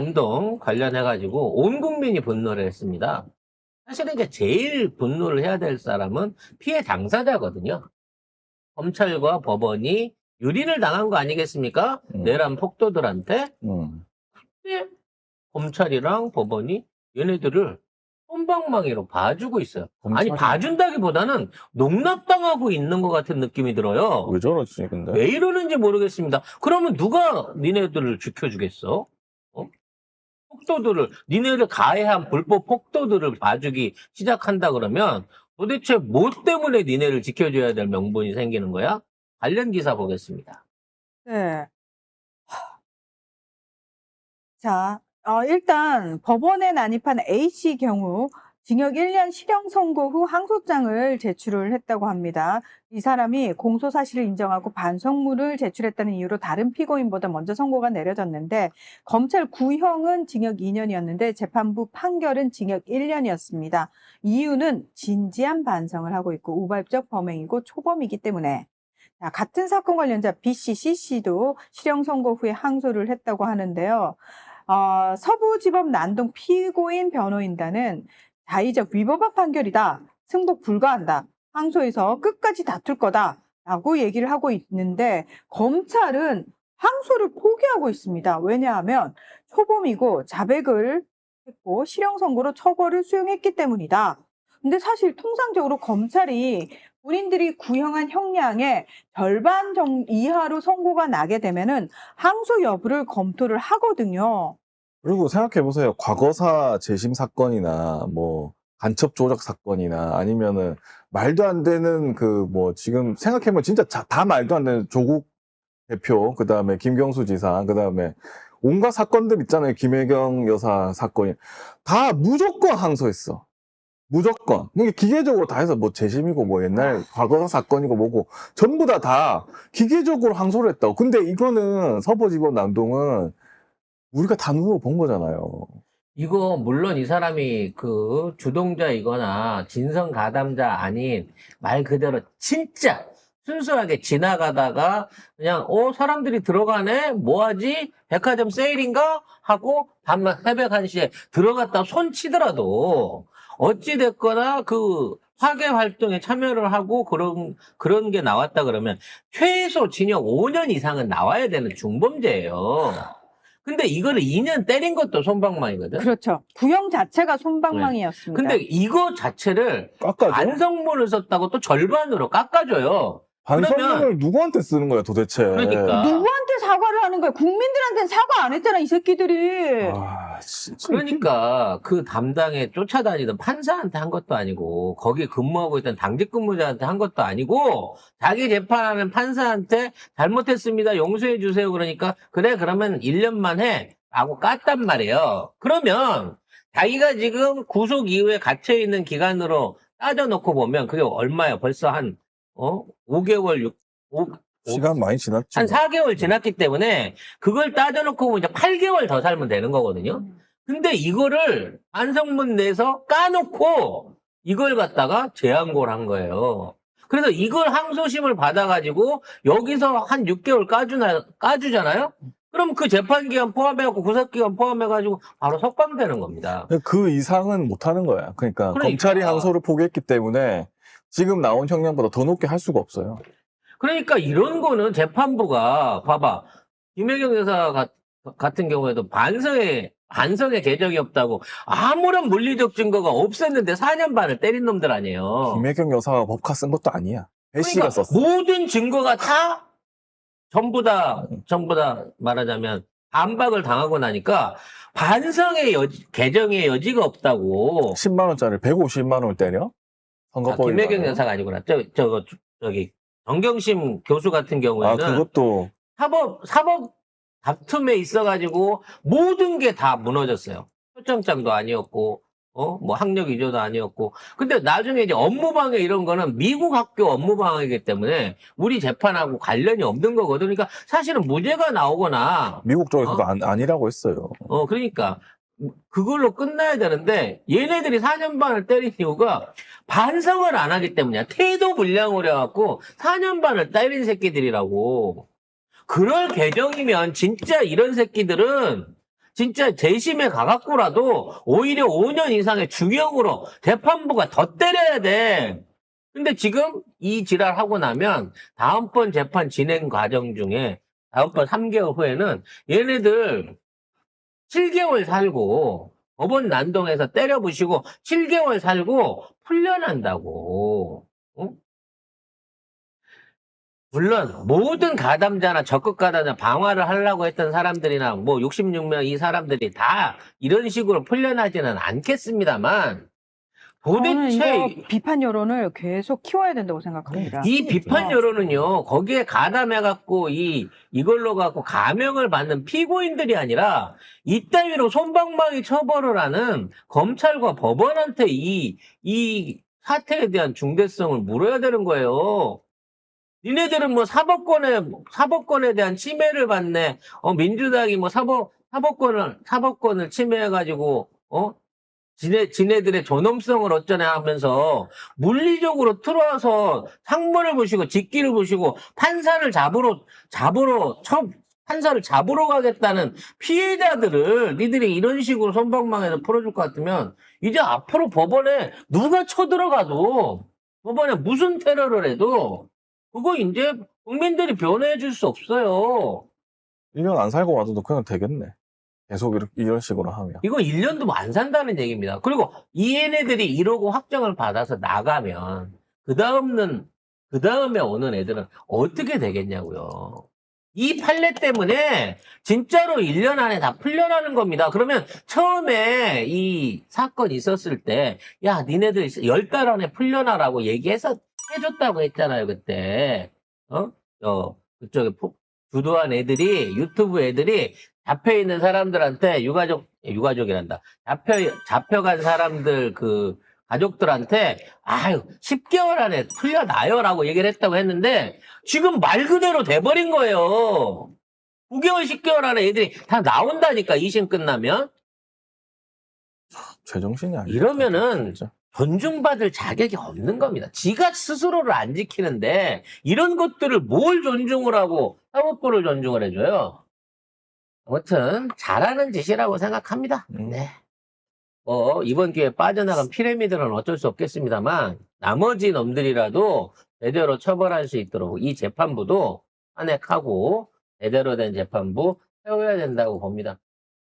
난동 관련해가지고 온 국민이 분노를 했습니다. 사실은 이제 제일 분노를 해야 될 사람은 피해 당사자거든요. 검찰과 법원이 유린을 당한 거 아니겠습니까? 음. 내란 폭도들한테 음. 근데 검찰이랑 법원이 얘네들을 손방망이로 봐주고 있어요. 아니 검찰이- 봐준다기보다는 농락당하고 있는 것 같은 느낌이 들어요. 왜 저러지 근데? 왜 이러는지 모르겠습니다. 그러면 누가 니네들을 지켜주겠어? 어? 폭도들을 니네를 가해한 불법 폭도들을 봐주기 시작한다 그러면 도대체 뭐 때문에 니네를 지켜줘야 될 명분이 생기는 거야? 관련 기사 보겠습니다. 네. 자, 어, 일단 법원에 난입한 A씨 경우 징역 1년 실형 선고 후 항소장을 제출을 했다고 합니다. 이 사람이 공소 사실을 인정하고 반성문을 제출했다는 이유로 다른 피고인보다 먼저 선고가 내려졌는데 검찰 구형은 징역 2년이었는데 재판부 판결은 징역 1년이었습니다. 이유는 진지한 반성을 하고 있고 우발적 범행이고 초범이기 때문에 자, 같은 사건 관련자 B씨, C씨도 실형 선고 후에 항소를 했다고 하는데요. 어, 서부지법 난동 피고인 변호인단은 자의적 위법한 판결이다. 승복 불가한다. 항소에서 끝까지 다툴 거다. 라고 얘기를 하고 있는데 검찰은 항소를 포기하고 있습니다. 왜냐하면 초범이고 자백을 했고 실형 선고로 처벌을 수용했기 때문이다. 근데 사실 통상적으로 검찰이 본인들이 구형한 형량의 절반 정 이하로 선고가 나게 되면은 항소 여부를 검토를 하거든요. 그리고 생각해 보세요. 과거사 재심 사건이나 뭐 간첩 조작 사건이나 아니면은 말도 안 되는 그 뭐 지금 생각해 보면 진짜 자- 다 말도 안 되는 조국 대표 그다음에 김경수 지사 그다음에 온갖 사건들 있잖아요. 김혜경 여사 사건이 다 무조건 항소했어. 무조건. 이게 기계적으로 다 해서 뭐 재심이고 뭐 옛날 과거사 사건이고 뭐고 전부 다다 기계적으로 항소를 했다고. 근데 이거는 서부지법 남동은 우리가 다 눈으로 본 거잖아요. 이거 물론 이 사람이 그 주동자이거나 진성 가담자 아닌 말 그대로 진짜 순수하게 지나가다가 그냥 어 사람들이 들어가네 뭐하지 백화점 세일인가 하고 밤 새벽 1시에 들어갔다 손 치더라도 어찌 됐거나 그 화계 활동에 참여를 하고 그런 그런 게 나왔다 그러면 최소 징역 5년 이상은 나와야 되는 중범죄예요. 근데 이거를 2년 때린 것도 손방망이거든. 그렇죠. 구형 자체가 손방망이였습니다. 근데 이거 자체를 깎아줘. 반성문을 썼다고 또 절반으로 깎아줘요. 반성문을 누구한테 쓰는 거야 도대체? 그러니까. 누구한테 사과를 하는 거야? 국민들한테는 사과 안 했잖아, 이 새끼들이. 아, 진짜. 그러니까 그 담당에 쫓아다니던 판사한테 한 것도 아니고 거기 근무하고 있던 당직 근무자한테 한 것도 아니고 자기 재판하는 판사한테 잘못했습니다. 용서해 주세요. 그러니까 그래 그러면 1년만 해. 라고 깠단 말이에요. 그러면 자기가 지금 구속 이후에 갇혀 있는 기간으로 따져놓고 보면 그게 얼마야? 벌써 한 어? 5개월 6 5, 시간 많이 지났죠. 한 4개월 지났기 때문에 그걸 따져놓고 보면 이제 8개월 더 살면 되는 거거든요. 근데 이거를 반성문 내서 까놓고 이걸 갖다가 재항고를 한 거예요. 그래서 이걸 항소심을 받아가지고 여기서 한 6개월 까주나, 까주잖아요? 그럼 그 재판기간 포함해갖고 구속기간 포함해가지고 바로 석방되는 겁니다. 그 이상은 못 하는 거야. 그러니까, 그러니까. 검찰이 항소를 포기했기 때문에 지금 나온 형량보다 더 높게 할 수가 없어요. 그러니까 이런 거는 재판부가 봐봐 김혜경 여사 가- 같은 경우에도 반성의 반성의 계적이 없다고 아무런 물리적 증거가 없었는데 4년 반을 때린 놈들 아니에요. 김혜경 여사가 법카 쓴 것도 아니야. 배 씨가 그러니까 썼어. 모든 증거가 다 전부 다 전부 다 말하자면 반박을 당하고 나니까 반성의 여지, 개정의 여지가 없다고. 10만 원짜리 150만 원을 때려? 아, 선거법이 김혜경 여사가 아니구나. 저, 저, 저기, 정경심 교수 같은 아, 경우에는 그것도 사법, 사법 다툼에 있어가지고 모든 게 다 무너졌어요. 초청장도 아니었고, 어, 뭐 학력 위조도 아니었고. 근데 나중에 이제 업무방해 이런 거는 미국 학교 업무방해이기 때문에 우리 재판하고 관련이 없는 거거든. 그러니까 사실은 무죄가 나오거나, 미국 쪽에서도 어? 안, 아니라고 했어요. 어, 그러니까 그걸로 끝나야 되는데 얘네들이 4년 반을 때린 이유가 반성을 안 하기 때문이야. 태도 불량을 해갖고 4년 반을 때린 새끼들이라고. 그럴 계정이면 진짜 이런 새끼들은 진짜 재심에 가갖고라도 오히려 5년 이상의 중형으로 재판부가 더 때려야 돼. 근데 지금 이 지랄 하고 나면 다음번 재판 진행 과정 중에 다음번 3개월 후에는 얘네들 7개월 살고 법원 난동에서 때려부시고 7개월 살고 풀려난다고. 어? 물론 모든 가담자나 적극 가담자 방화를 하려고 했던 사람들이나 뭐 66명 이 사람들이 다 이런 식으로 풀려나지는 않겠습니다만 저는 도대체 비판 여론을 계속 키워야 된다고 생각합니다. 이 비판 어. 여론은요, 거기에 가담해 갖고, 이, 이걸로 갖고 감형을 받는 피고인들이 아니라, 이따위로 손방망이 처벌을 하는 검찰과 법원한테 이, 이 사태에 대한 중대성을 물어야 되는 거예요. 니네들은 뭐 사법권에, 사법권에 대한 침해를 받네. 어, 민주당이 뭐 사법, 사법권을, 사법권을 침해해 가지고, 어? 지네, 지네들의 존엄성을 어쩌냐 하면서 물리적으로 들어와서 상문을 보시고 직기를 보시고 판사를 잡으러 잡으러 처 판사를 잡으러 가겠다는 피해자들을 니들이 이런 식으로 손방망에서 풀어줄 것 같으면 이제 앞으로 법원에 누가 쳐들어가도 법원에 무슨 테러를 해도 그거 이제 국민들이 변호해 줄 수 없어요. 1년 안 살고 와도 그냥 되겠네. 계속 이렇게, 이런 식으로 하면. 이거 1년도 뭐 안 산다는 얘기입니다. 그리고 이 얘네들이 이러고 확정을 받아서 나가면 그 다음은 그 다음에 오는 애들은 어떻게 되겠냐고요. 이 판례 때문에 진짜로 1년 안에 다 풀려나는 겁니다. 그러면 처음에 이 사건 있었을 때, 야, 니네들 열달 안에 풀려나라고 얘기해서 해줬다고 했잖아요, 그때. 어? 어, 그쪽에 포- 주도한 애들이, 유튜브 애들이 잡혀 있는 사람들한테 유가족, 유가족이란다. 잡혀, 잡혀간 사람들 그 가족들한테 아유, 10개월 안에 풀려나요라고 얘기를 했다고 했는데 지금 말 그대로 돼버린 거예요. 9개월, 10개월 안에 애들이 다 나온다니까, 2심 끝나면. 제정신이 아니야. 이러면은 진짜. 존중받을 자격이 없는 겁니다. 지가 스스로를 안 지키는데 이런 것들을 뭘 존중을 하고 사법부를 존중을 해줘요. 아무튼 잘하는 짓이라고 생각합니다. 음. 네. 뭐 이번 기회에 빠져나간 피라미드는 어쩔 수 없겠습니다만 나머지 놈들이라도 제대로 처벌할 수 있도록 이 재판부도 탄핵하고 제대로 된 재판부 세워야 된다고 봅니다.